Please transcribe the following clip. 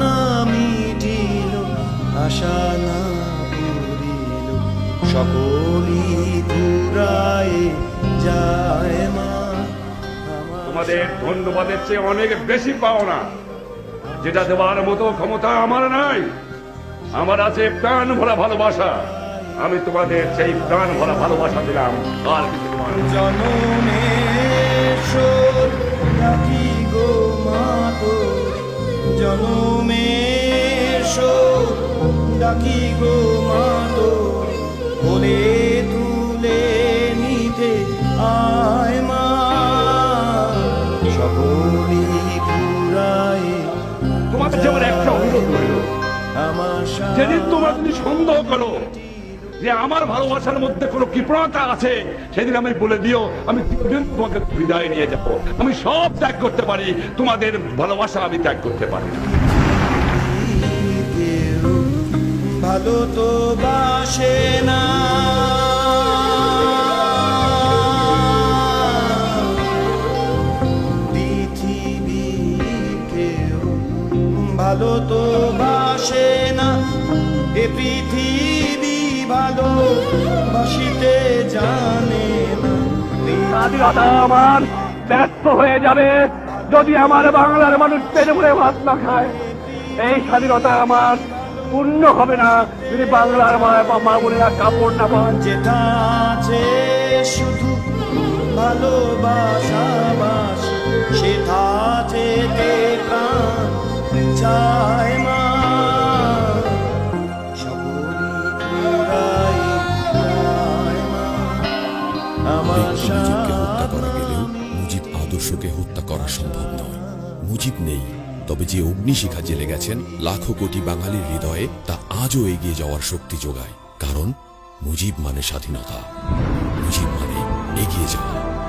না মিটিল আশা না পুরিল পুরায় যায় মা তোমাদের ধন্যবাদের চেয়ে অনেক বেশি পাওনা যেটা দেওয়ার মতো ক্ষমতা আমার নাই। আমার আছে প্রাণ ভরা ভালোবাসা। আমি তোমাদের সেই প্রাণ ভরা ভালোবাসা দিলাম। আর কিছু জনমেশ্বর ডাকি গো মাতো বলে তুলে নিতে আয় মা। সকলি পুরায় তোমাদের যেমন একটা অনুরোধ রইল। যেদিন তোমরা যদি সন্দেহ করো যে আমার ভালোবাসার মধ্যে কোনো কৃপণতা আছে সেদিন আমি বলে দিও আমি তোমাকে বিদায় নিয়ে যাব। আমি সব ত্যাগ করতে পারি তোমাদের ভালোবাসা আমি ত্যাগ করতে পারি না। কেউ ভালো তো বাসে না। ভালো তো বাসে না। এ পৃথিবী ভালো বাসিতে জানে স্বাধীনতা আমার ব্যর্থ হয়ে যাবে যদি আমার বাংলার মানুষ মুড়ে ভাত না খায়। এই স্বাধীনতা আমার পূর্ণ হবে না যদি বাংলার মা মা বোনেরা কাপড় না পান। যেটা আছে শুধু ভালোবাসা বাস সেটা যেতে প্রাণ চায় মা। মুজিবকে হত্যা করা সম্ভব নয়। মুজিব নেই। তবে যে অগ্নিশিখা জেলে গেছেন লাখো কোটি বাঙালির হৃদয়ে তা আজও এগিয়ে যাওয়ার শক্তি যোগায়। কারণ মুজিব মানে স্বাধীনতা। মুজিব মানে এগিয়ে যাওয়া।